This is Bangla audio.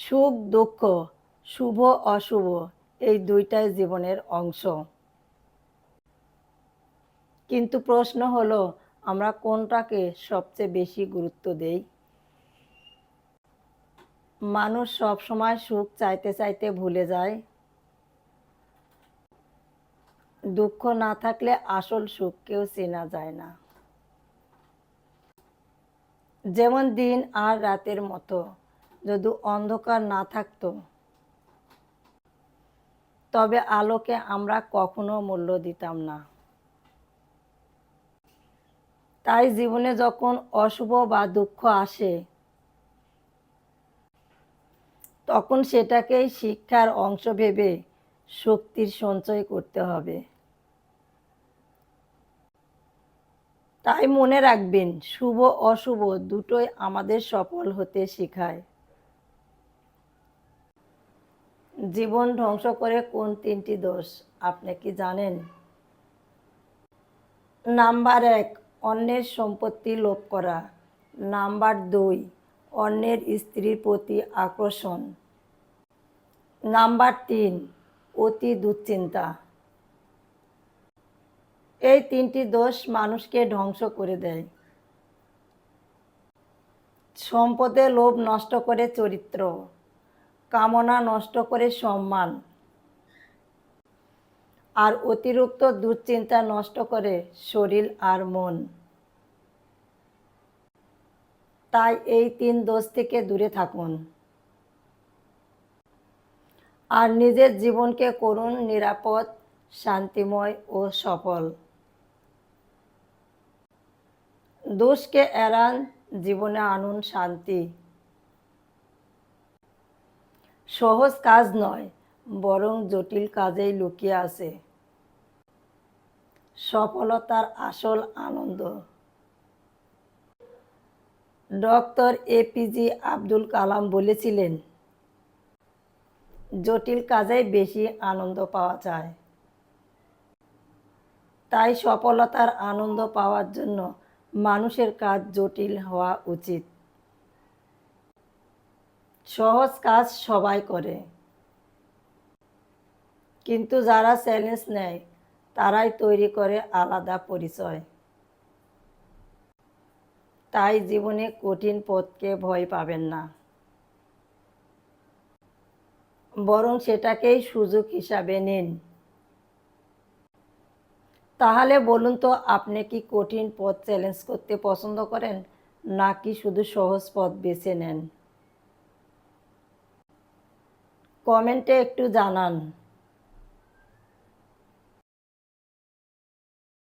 সুখ, দুঃখ, শুভ, অশুভ, এই দুইটাই জীবনের অংশ। কিন্তু প্রশ্ন হলো, আমরা কোনটাকে সবচেয়ে বেশি গুরুত্ব দেই? মানুষ সব সময় সুখ চাইতে চাইতে ভুলে যায়। দুঃখ না থাকলে আসল সুখকেও চেনা যায় না। যেমন দিন আর রাতের মতো। যদি অন্ধকার না থাকতো, তবে আলোকে আমরা কখনো মূল্য দিতাম না। তাই জীবনে যখন অশুভ বা দুঃখ আসে, তখন সেটাকেই শিক্ষার অংশ ভেবে শক্তির সঞ্চয় করতে হবে। তাই মনে রাখবেন শুভ অশুভ দুটোই আমাদের সফল হতে শেখায়। জীবন ধ্বংস করে কোন তিনটি দোষ? আপনি কি জানেন? নাম্বার এক, অন্যের সম্পত্তি লোভ করা। নাম্বার দুই, অন্যের স্ত্রীর প্রতি আকর্ষণ। নাম্বার তিন, অতি দুশ্চিন্তা। এই তিনটি দোষ মানুষকে ধ্বংস করে দেয়। সম্পদে লোভ নষ্ট করে চরিত্র। কামনা নষ্ট করে সম্মান। আর অতিরিক্ত দুশ্চিন্তা নষ্ট করে শরীর আর মন। তাই এই তিন দোষ থেকে দূরে থাকুন। আর নিজের জীবনকে করুন নিরাপদ, শান্তিময় ও সফল। দোষকে এড়ান, জীবনে আনুন শান্তি। সহজ কাজ নয়, বরং জটিল কাজেই লুকিয়ে আছে। সফলতার আসল আনন্দ। ডক্টর এপিজি আব্দুল কালাম বলেছিলেন, জটিল কাজে বেশি আনন্দ পাওয়া যায়। তাই সফলতার আনন্দ পাওয়ার জন্য মানুষের কাজ জটিল হওয়া উচিত। সহজ কাজ সবাই করে। কিন্তু যারা চ্যালেঞ্জ নেয়, তারাই তৈরি করে আলাদা পরিচয়। তাই জীবনে কঠিন পথকে ভয় পাবেন না। বরং সেটাকেই সুযোগ হিসাবে নিন। তাহলে বলুন তো, আপনি কি কঠিন পথ চ্যালেঞ্জ করতে পছন্দ করেন, নাকি শুধু সহজ পথ বেছে নেন? কমেন্টে একটু জানান।